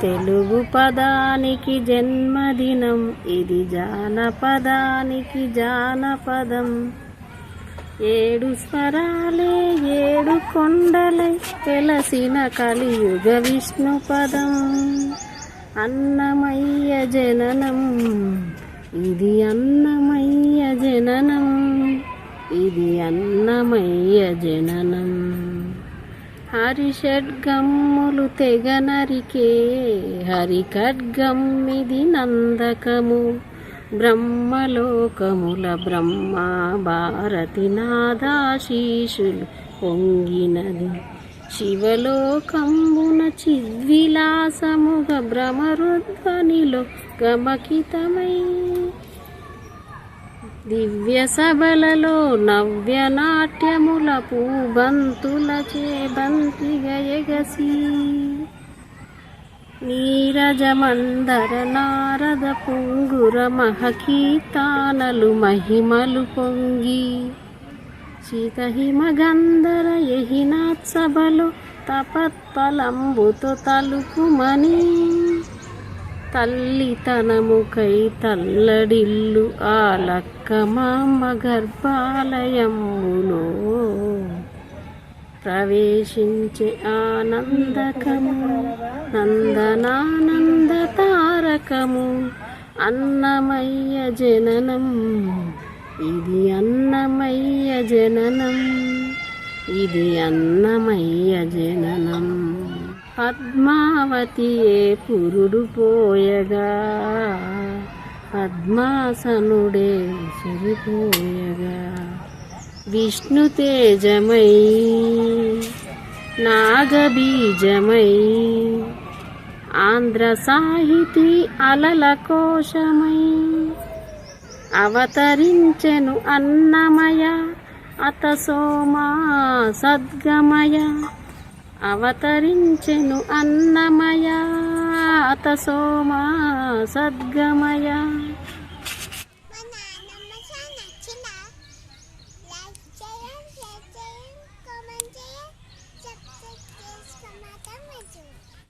తెలుగు పదానికి జన్మదినం ఇది జానపదానికి జానపదం. ఏడు స్వరాలే ఏడు కొండలే వెలసిన కలియుగ విష్ణు పదం. అన్నమయ్య జననం ఇది అన్నమయ్య జననం ఇది అన్నమయ్య జననం. హరిషడ్గమ్ములు తెగ నరికే హరిఖడ్గమ్మిది నందకము. బ్రహ్మలోకముల బ్రహ్మ భారతి నాదాశీషులు పొంగినది. శివలోకంబున చిద్విలాసముగ భ్రమరుధ్వనిలో గమకితమై దివ్య సభలలో నవ్య నాట్యముల పూబంతుల చేబంతిగ ఎగసి. నీరజమందర నారద పుంగుర మహకీర్తానలు మహిమలు పొంగి. శీతహిమగంధర యహినాత్సభలో తపత్పలంబుతో తలుపుమని. తల్లితనముకై తల్లడిల్లు ఆ లక్కమాంబ గర్భాలయములో ప్రవేశించే ఆనందకము నందనానంద తారకము అన్నమయ్య జననం. ఇది అన్నమయ్య జననం ఇది అన్నమయ్య జననం. పద్మావతియే పురుడు పోయగా పద్మాసనుడే సరిపోయగా విష్ణు తేజమై నాగబీజమై ఆంధ్ర సాహితీ అలల కోశమై. అవతరించెను అన్నమయ అత సోమా సద్గమయ. అవతరించెను అన్నమయా అత సోమా